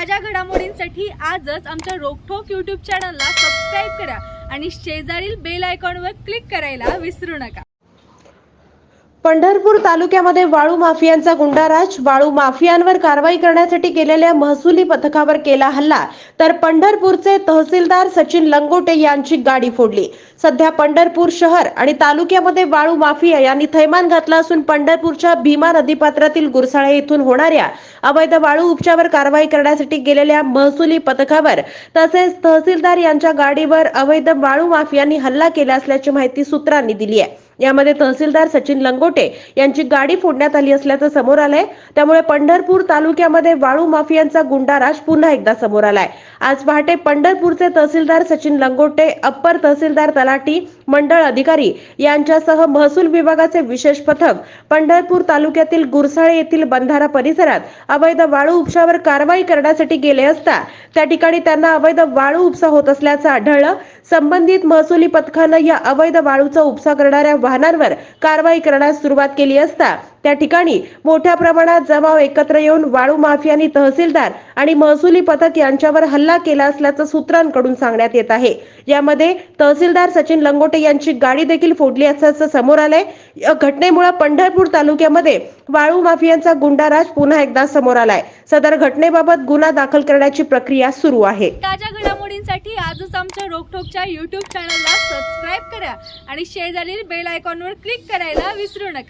ताज्या घडामोडींसाठी आजच आमच्या रोखोक यूट्यूब चॅनलला सबस्क्राईब करा आणि शेजारील बेल आयकॉनवर क्लिक करायला विसरू नका. पंढरपूर तालुक्यामध्ये वाळू माफियांचा गुंडाराज वाळू माफियांवर कारवाई करण्यासाठी गेलेल्या महसुली पथकावर केला हल्ला. तर पंढरपूरचे तहसीलदार सचिन लंगोटे यांची गाडी फोडली. सध्या पंढरपूर शहर आणि तालुक्यामध्ये वाळू माफिया यांनी थैमान घातला असून पंढरपूरच्या भीमा नदीपात्रातील गुरसाळे येथून होणाऱ्या अवैध वाळू उपचावर कारवाई करण्यासाठी गेलेल्या महसुली पथकावर तसेच तहसीलदार यांच्या गाडीवर अवैध वाळू माफियांनी हल्ला केला असल्याची माहिती सूत्रांनी दिली आहे. यामध्ये तहसीलदार सचिन लंगोटे यांची गाडी फोडण्यात आली असल्याचं समोर आलंय. त्यामुळे पंढरपूर तालुक्यामध्ये वाळू माफियांचा गुंडाराज पुन्हा एकदा समोर आलाय. आज पहाटे पंढरपूरचे तहसीलदार सचिन लंगोटे अप्पर तहसीलदार तलाठी मंडळ अधिकारी यांच्यासह महसूल विभागाचे विशेष पथक पंढरपूर तालुक्यातील गुरसाळे येथील बंधारा परिसरात अवैध वाळू उपशावर कारवाई करण्यासाठी गेले असता त्या ठिकाणी त्यांना अवैध वाळू उपसा होत असल्याचं आढळलं. संबंधित महसुली पथकानं या अवैध वाळूचा उपसा करणाऱ्या वाहनांवर कारवाई करण्यास सुरुवात केली असता त्या ठिकाणी मोठ्या प्रमाणात जमाव एकत्र येऊन वाळू माफियांनी तहसीलदार आणि महसुली पथक यांच्यावर हल्ला केला असल्याचं सूत्रांकडून सांगण्यात येत आहे. यामध्ये तहसीलदार सचिन लंगोटे यांची गाडी देखील फोडली असल्याचं समोर आलंय. या घटनेमुळे पंढरपूर तालुक्यामध्ये वाळू माफियांचा गुंडाराज पुन्हा एकदा समोर आलाय. सदर घटनेबाबत गुन्हा दाखल करण्याची प्रक्रिया सुरू आहे. घडामोडींसाठी आजच आमच्या रोकठोकच्या यूट्यूब चॅनलला सबस्क्राईब करा आणि शेजारील बेल आयकॉनवर क्लिक करायला विसरू नका.